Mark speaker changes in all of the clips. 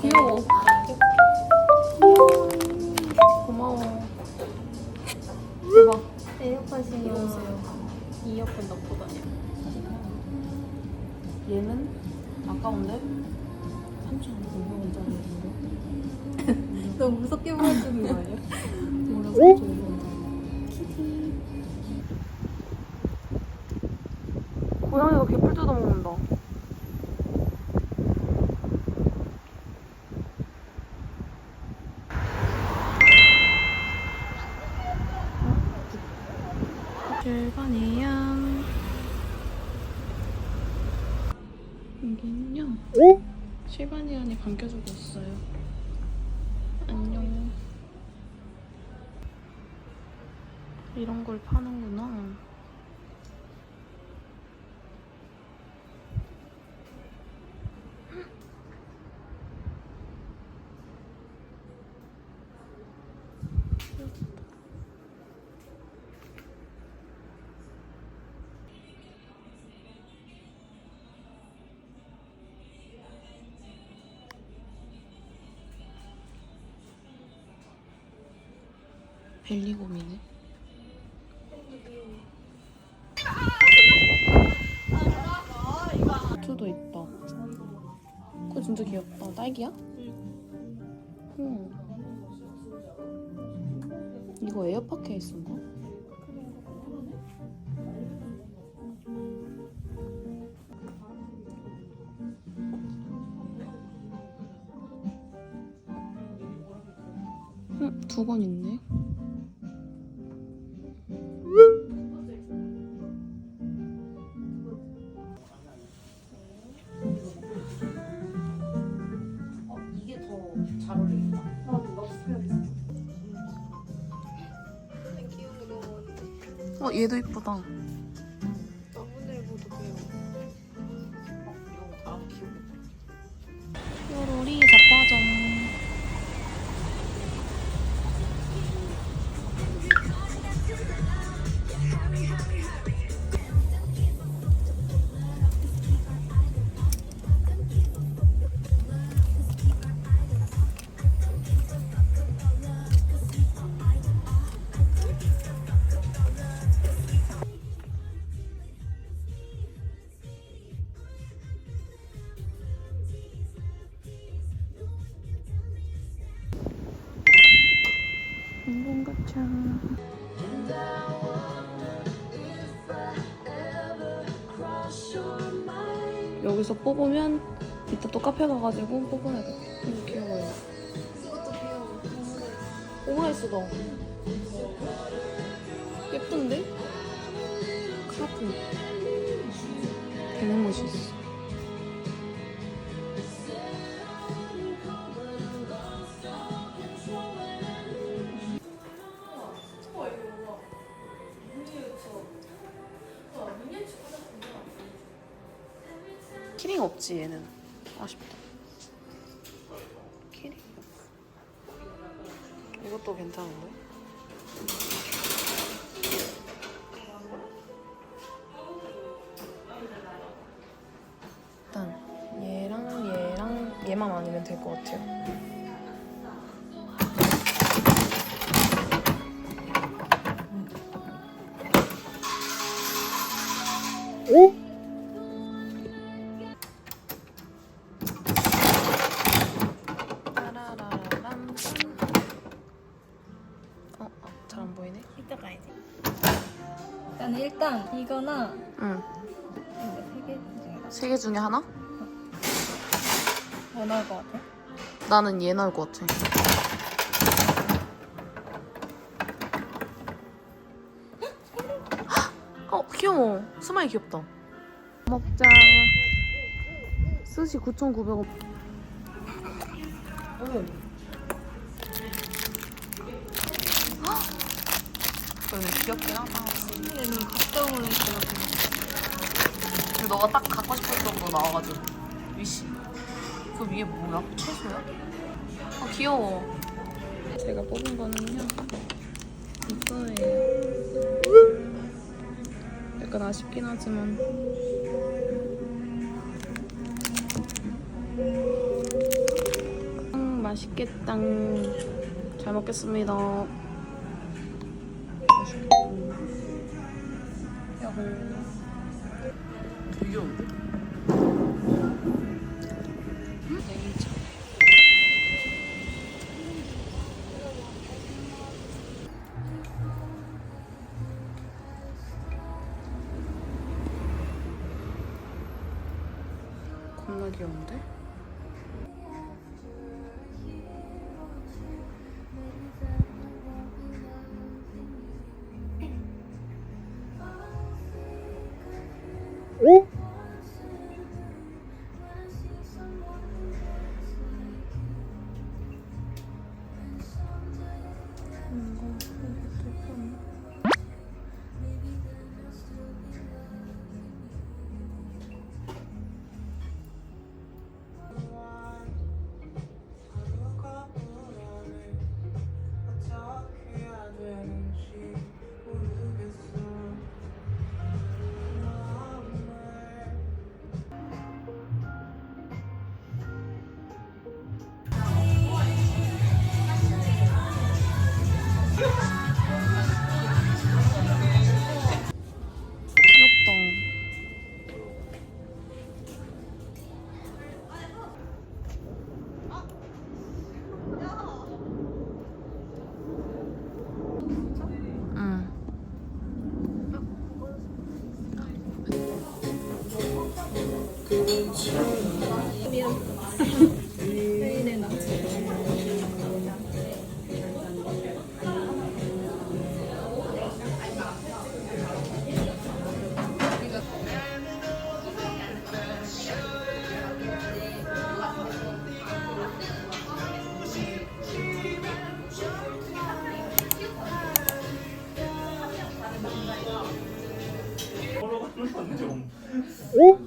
Speaker 1: 귀여워. 고마워. 대박.
Speaker 2: 에어팟이요.
Speaker 1: 이러세요. 이어폰 넣고 다녀. 얘는 아까운데? 3,500원짜리인데?
Speaker 2: 너무 무섭게 보여주는 거 아니야?
Speaker 1: 몰라 3,500원짜리. 고양이가 개뿔 뜯어먹는 다. 절반이야. 여기는요. 실바니안이 반겨주고 있어요. 안녕. 이런 걸 파는구나. 벨리곰이네. 투도 있다. 그거 진짜 귀엽다. 딸기야? 응. 이거 에어팟 케이스인가? 응, 두건 있네.
Speaker 3: 어,
Speaker 1: 얘도 이쁘다.
Speaker 2: 귀여워.
Speaker 3: 이
Speaker 1: 여기서 뽑으면 이따 또 카페 가가지고 뽑아야겠다. 이거 귀여워요.
Speaker 2: 이것도 귀여워.
Speaker 1: 오므라이스다. 예쁜데? 카라푼. 되는 곳이 있어. 없지 얘는. 아쉽다. 키링. 이것도 괜찮은데? 일단 얘랑 얘랑 얘만 아니면 될 것 같아요. 따
Speaker 2: 세 개 중에
Speaker 1: 하나?
Speaker 2: 더 나을 것 같아.
Speaker 1: 나는 얘 나올 것 같아. 어, 귀여워. 스마일 귀엽다. 먹자. 스시 9,900원. 너는 귀엽긴 하다.
Speaker 2: 얘는 갔다 오는
Speaker 1: 거근 데 너가 딱 갖고 싶을 정도 나와가지고. 위시. 그 위에 뭐야? 채소야? 아, 귀여워. 제가 뽑은 거는요. 이거예요. 약간 아쉽긴 하지만. 맛있겠다. 잘 먹겠습니다. 귀여운데?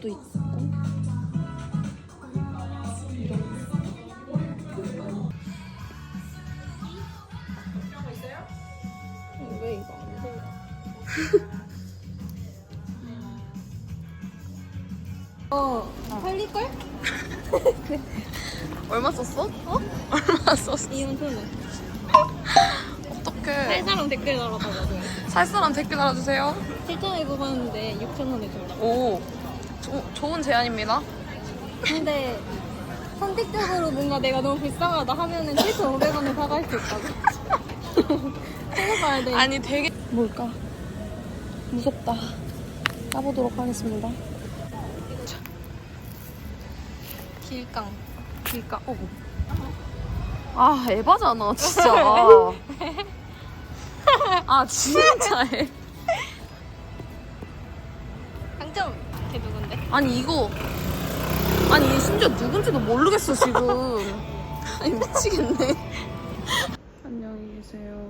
Speaker 1: 요요도 있고 이런
Speaker 2: 왜 이거 안 돼? 어, 팔릴걸?
Speaker 1: 얼마 썼어? 어? 얼마 썼어?
Speaker 2: 이런 손에.
Speaker 1: 어떡해.
Speaker 2: 살 사람 댓글 달아달라고.
Speaker 1: 살 사람 댓글 달아주세요.
Speaker 2: 7,000에 뽑았는데 6,000원에 줘라.
Speaker 1: 오, 조, 좋은 제안입니다.
Speaker 2: 근데 선택적으로 뭔가 내가 너무 불쌍하다 하면은 7,500원에 사갈 수 있다고. 생각해야 돼.
Speaker 1: 아니 되게 뭘까? 무섭다. 까보도록 하겠습니다.
Speaker 2: 길강.
Speaker 1: 그니까, 어. 아, 에바잖아, 진짜. 아, 진짜 에. 아니, 이거. 아니, 얘 심지어 누군지도 모르겠어, 지금. 아니, 미치겠네. 안녕히 계세요.